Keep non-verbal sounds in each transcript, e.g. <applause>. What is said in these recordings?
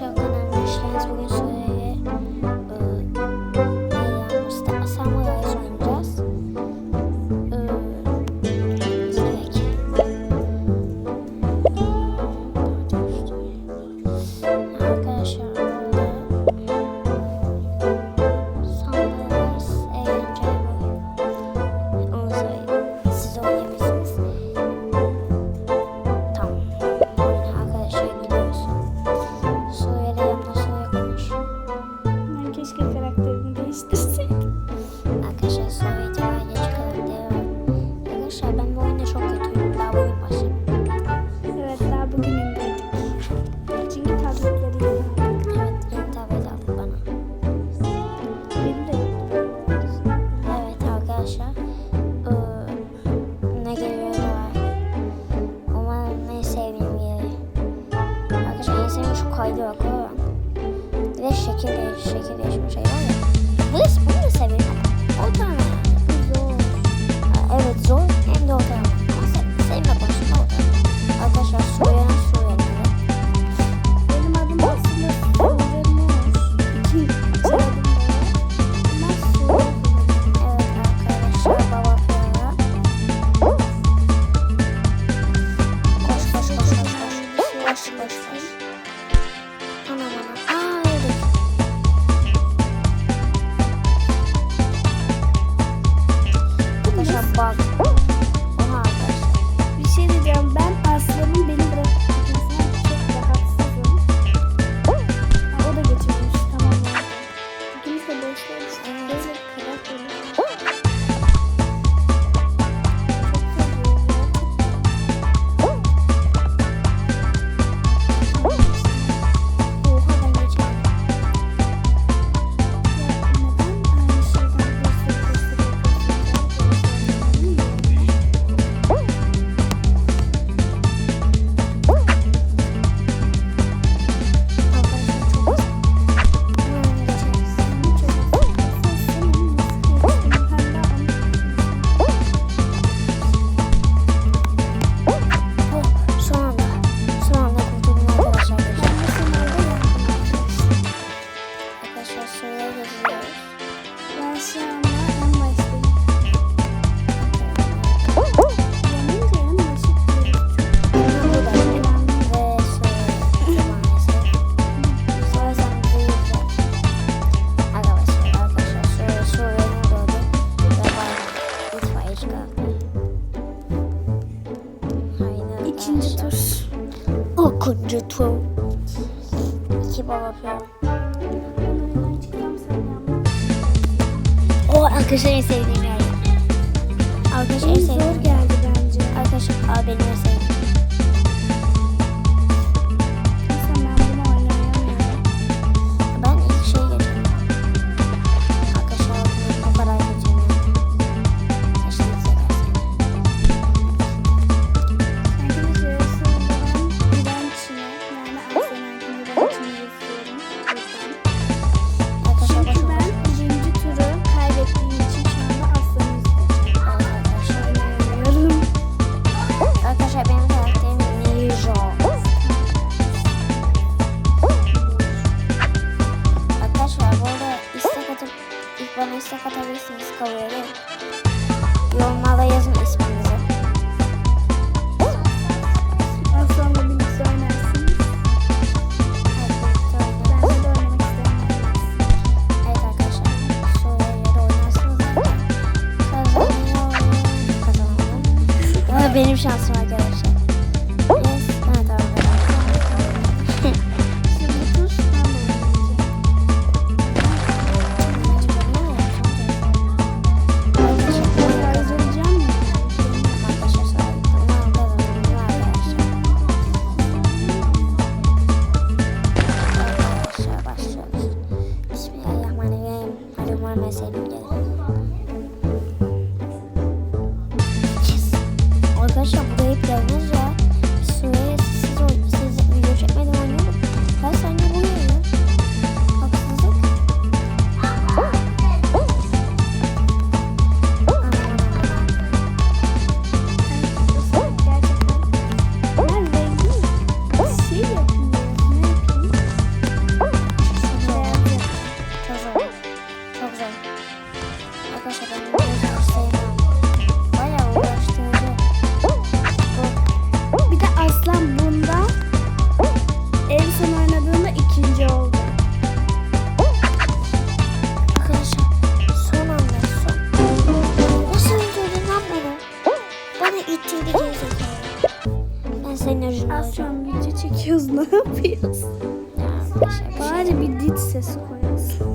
arkadaşlar kanalıma. Bugün acho que pode. İkinci tur. İkinci tur. İki baba yapıyorum. O arkadaşlar en sevdiğim yer. Arkadaşlar en sevdiğim. Zor geldi bence. Arkadaşlar benim en sevdiğim.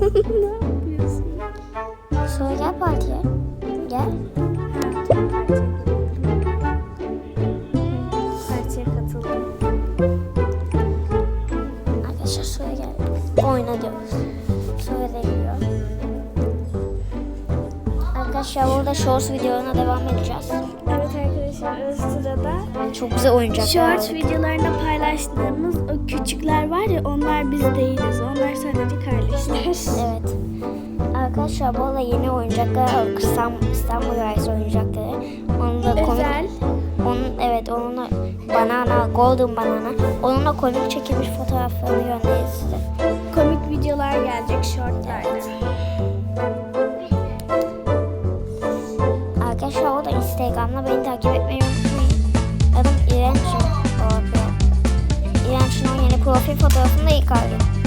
<laughs> ne yapıyorsun? Sonra gel partiye. Gel. Partiye katıldım. Arkadaşlar sonra gel. Oyna diyor. Sonra da. Arkadaşlar burada shorts videolarına devam edeceğiz. Evet arkadaşlar o sırada Çok güzel oyuncaklar aldık. videolarında paylaştığımız o küçükler var ya onlar biz değiliz. Onlar sadece kardeşler. <laughs> Evet. Arkadaşlar bu arada yeni oyuncaklar aldık. İstanbul, Rise oyuncakları. Onun da komik. Özel. Onun, evet onunla banana, golden banana. Onunla komik çekilmiş fotoğraflarını göndeririz size. Komik videolar gelecek shortlarda. Arkadaşlar o yeni profil fotoğrafını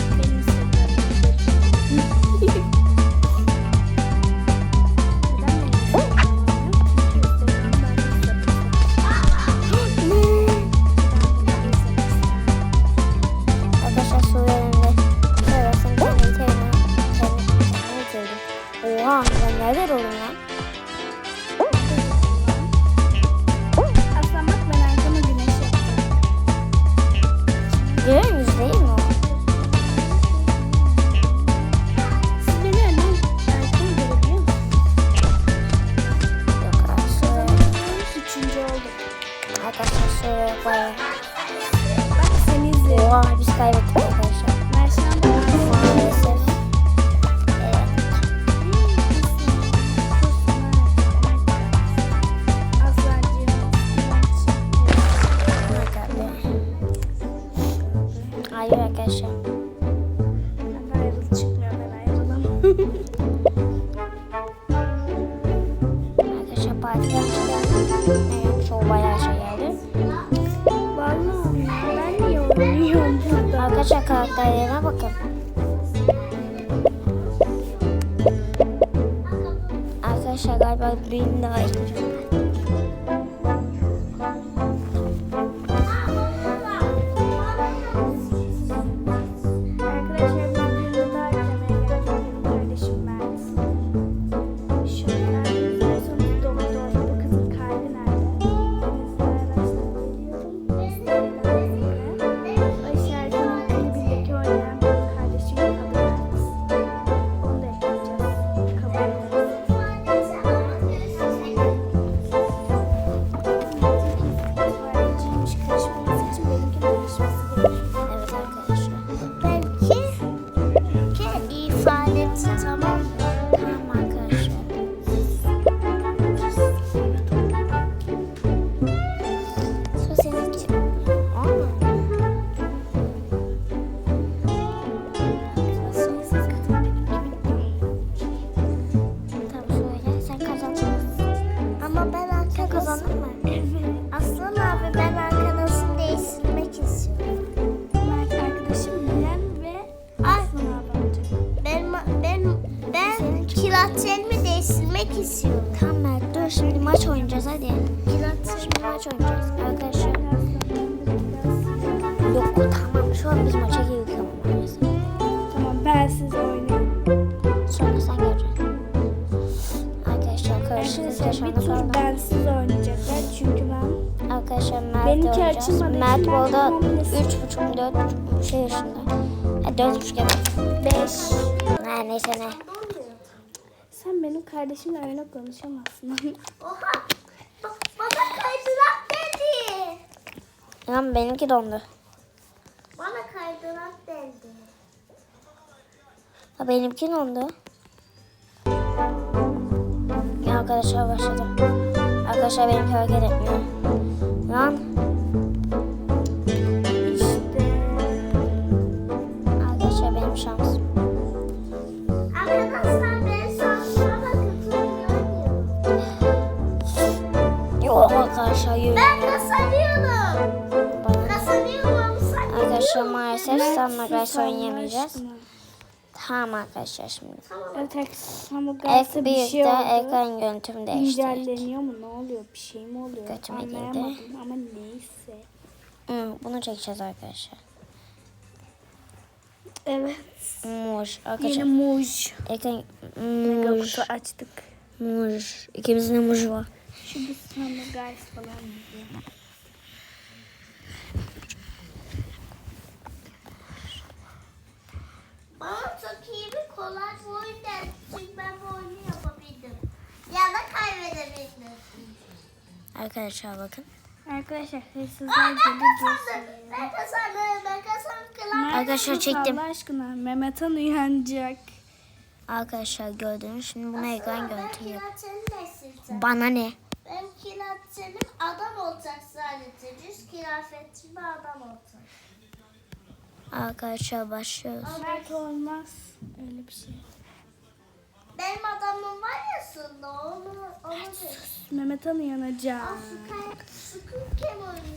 Arkadaşlar karakterlerine bakın. Arkadaşlar galiba birini daha ekleyeceğim. Tamam biz maça girdik ama. Tamam ben siz oynayın. Sonra sen göreceksin. Arkadaşlar karşınızda bir tur falan. bensiz oynayacaklar çünkü ben Arkadaşlar Mert Benimki oynayacağız. açılmadığı Mert bu ben arada hamilesi. 3,5 4,5 şey yaşında. Ha 4,5 evet. 5. Ha, neyse ne. sen benim kardeşimle öyle konuşamazsın. <laughs> Oha ba- bana kaydırak dedi. Lan benimki dondu. Bana kaydırak dedi. Ha benimki dondu. Ya arkadaşlar başladım. Arkadaşlar benimki hareket etmiyor. Lan Allah oynayamayacağız. aşkına. Tamam arkadaşlar şimdi. Evet bir bir şey oldu. ekran görüntümü değiştirdik. İncelleniyor mu? Ne oluyor? Bir şey mi oluyor? Götüme girdi. Ama neyse. Hı, bunu çekeceğiz arkadaşlar. Evet. Yeni Arkadaşlar. muj. Ekran Mega muj. kutu açtık. Muj. İkimizin de muj var. Şimdi sana guys falan yazıyor. Bana çok iyi bir kolay bir oyun geldi. Çünkü ben bu oyunu yapabildim. Ya da kaybedebildim. Arkadaşlar bakın. Arkadaşlar hırsızlar Aa, ben kazandım. diyorsun. Ben kazandım. Ben kazandım. Arkadaşlar çektim. Allah aşkına Mehmet Han uyanacak. Arkadaşlar gördünüz. Şimdi buna ekran Ben görüntü yok. nesildim. Bana ne? Benim kiratçenim adam olacak sadece. Düz kıyafetçi bir adam olacak. Arkadaşlar başlıyoruz. Mert olmaz. Öyle bir şey. Benim adamım var ya Sunda onu onu de. Mehmet Han uyanacak. Aa Squid Game oyunu.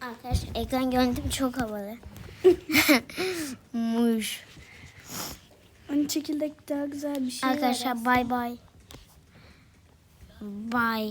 Arkadaşlar ekran görüntüm çok havalı. <laughs> Muj. Onun çekirdek daha güzel bir şey Arkadaşlar bay bay. Bay.